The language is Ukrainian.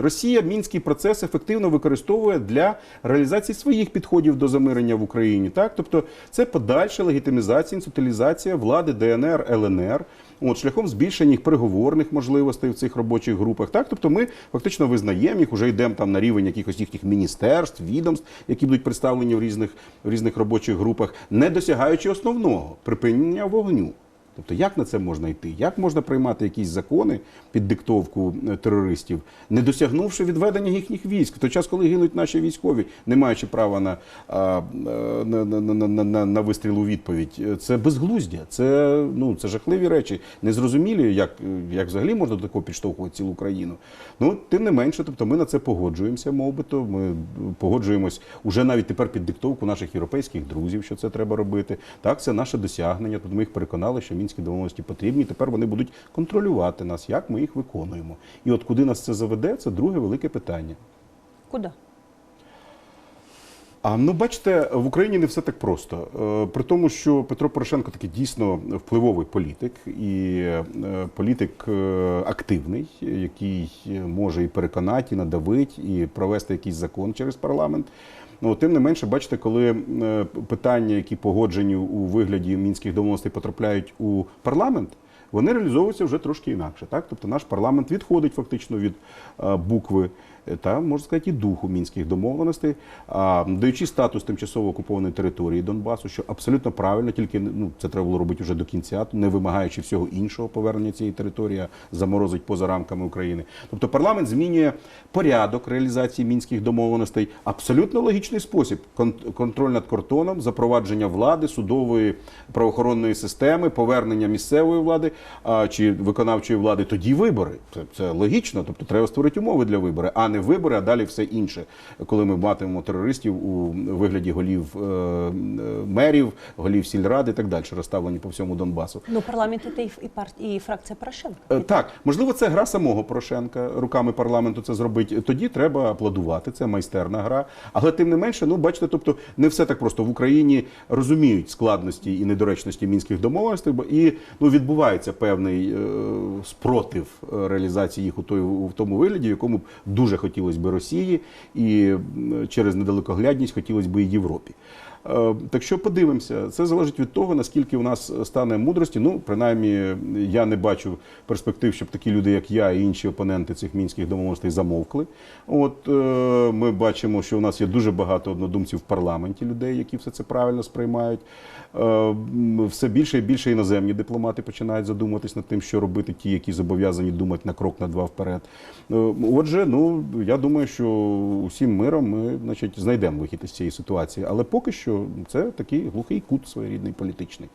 Росія мінський процес ефективно використовує для реалізації своїх підходів до замирення в Україні. Так, тобто це подальша легітимізація, інституалізація влади ДНР, ЛНР. От шляхом збільшення їх переговорних можливостей в цих робочих групах. Так, тобто ми фактично визнаємо їх, вже йдемо там на рівень якихось їхніх міністерств, відомств, які будуть представлені в різних в різних робочих групах, не досягаючи основного припинення вогню. Тобто, як на це можна йти? Як можна приймати якісь закони під диктовку е, терористів, не досягнувши відведення їхніх військ, в той час, коли гинуть наші військові, не маючи права на, е, на, на, на, на, вистріл у відповідь? Е, Це безглуздя, це, ну, це жахливі речі. Незрозумілі, як, як взагалі можна до такого підштовхувати цілу країну. Ну, тим не менше, тобто ми на це погоджуємося, мовбито. Ми погоджуємось уже навіть тепер під диктовку наших європейських друзів, що це треба робити. Так, це наше досягнення. Тут ми їх переконали, що мінські домовленості потрібні. Тепер вони будуть контролювати нас, як ми їх виконуємо. І от куди нас це заведе, це друге велике питання. Куди? А ну бачите, в Україні не все так просто. Е, При тому, що Петро Порошенко такий дійсно впливовий політик і е, політик е, активний, який може і переконати, і надавити, і провести якийсь закон через парламент. Ну, тим не менше, бачите, коли е, питання, які погоджені у вигляді мінських домовленостей, потрапляють у парламент. Вони реалізовуються вже трошки інакше. Так? Тобто наш парламент відходить фактично від е, букви та можна сказати і духу мінських домовленостей, даючи статус тимчасово окупованої території Донбасу, що абсолютно правильно, тільки ну це треба було робити вже до кінця, не вимагаючи всього іншого повернення цієї території, заморозить поза рамками України. Тобто парламент змінює порядок реалізації мінських домовленостей абсолютно логічний спосіб: контроль над кордоном, запровадження влади, судової правоохоронної системи, повернення місцевої влади чи виконавчої влади. Тоді вибори. Це, це логічно. Тобто треба створити умови для виборів, а не вибори, а далі все інше. Коли ми матимемо терористів у вигляді голів е, е, мерів, голів сільради і так далі, розставлені по всьому Донбасу. Ну, парламент це і, парт... і фракція Порошенка. Е, Так, можливо, це гра самого Порошенка руками парламенту це зробити. Тоді треба аплодувати. Це майстерна гра. Але тим не менше, ну бачите, тобто не все так просто в Україні розуміють складності і недоречності мінських домовленостей, бо і ну відбувається певний спротив реалізації їх у той в тому вигляді, в якому б дуже хотілося б Росії, і через недалекоглядність хотілося б і Європі. Е, Так що подивимося, це залежить від того, наскільки у нас стане мудрості. Ну, принаймні, я не бачу перспектив, щоб такі люди, як я і інші опоненти цих мінських домовленостей замовкли. От е, ми бачимо, що у нас є дуже багато однодумців в парламенті людей, які все це правильно сприймають. Е, Все більше і більше іноземні дипломати починають задумуватись над тим, що робити, ті, які зобов'язані думати на крок, на два вперед. Отже, ну я думаю, що усім миром ми значить, знайдемо вихід із цієї ситуації. Але поки що це такий глухий кут своєрідний політичний.